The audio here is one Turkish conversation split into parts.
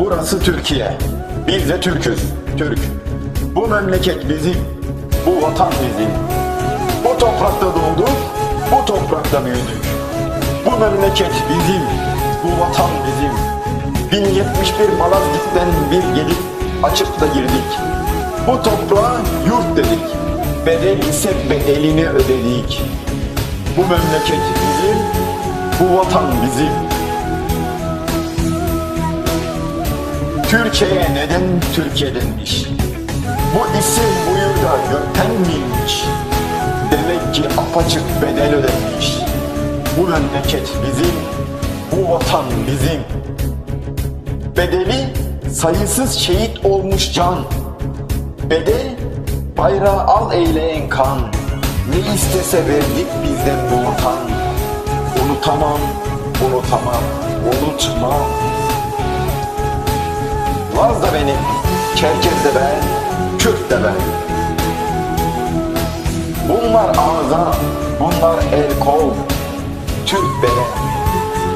Burası Türkiye. Biz de Türk'üz. Türk. Bu memleket bizim. Bu vatan bizim. Bu toprakta doğduk. Bu toprakta büyüdük. Bu memleket bizim. Bu vatan bizim. 1071 Malazgirt'ten bir gelip açıp da girdik. Bu toprağa yurt dedik. Bedel ise bedelini ödedik. Bu memleket bizim. Bu vatan bizim. Türkiye'ye neden Türkiye denmiş? Bu isim bu yurda gökten miymiş? Demek ki apaçık bedel ödenmiş. Bu memleket bizim, bu vatan bizim. Bedeli sayısız şehit olmuş can. Bedel bayrağı al eyleyen kan. Ne istese verdik bizden bu vatan. Unutamam, unutamam, unutmam. Laz da benim, Çerkez de ben, Kürt de ben. Bunlar ağza, bunlar el kol, Türk bere.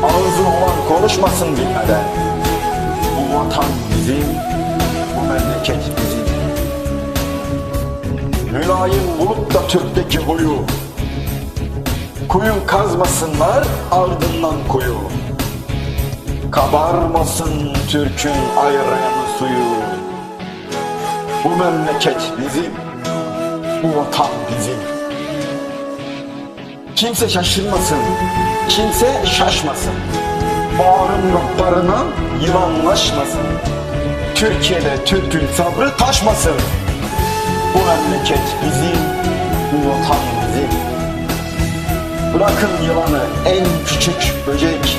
Ağzı olan konuşmasın bilmeden. Bu vatan bizim, bu memleket bizim. Mülayim bulup da Türk'teki huyu. Kuyu kazmasınlar ardından kuyu. Kabarmasın Türk'ün ayranı suyu. Bu memleket bizim, bu vatan bizim. Kimse şaşırmasın, kimse şaşmasın. Bağrın notlarına yılanlaşmasın. Türkiye'de Türk'ün sabrı taşmasın. Bu memleket bizim, bu vatan bizim. Bırakın yılanı en küçük böcek.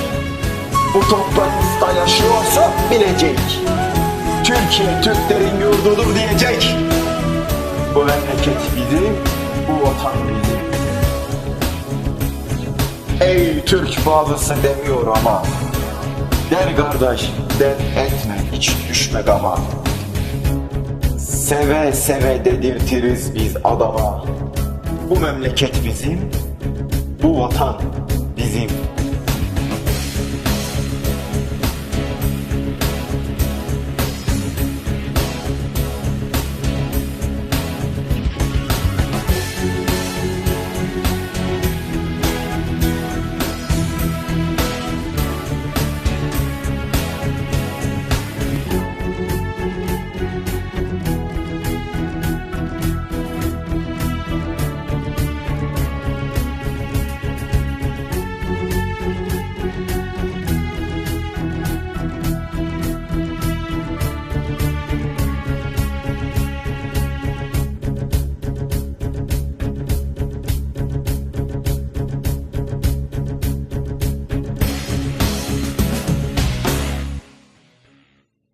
Bu toprakta yaşıyorsa bilecek. Türkiye Türklerin yurdudur diyecek. Bu memleket bizim, bu vatan bizim. Ey Türk bazısı demiyor ama Der kardeş dert etme hiç düşme gama Seve seve dedirtiriz biz adama Bu memleket bizim Bu vatan bizim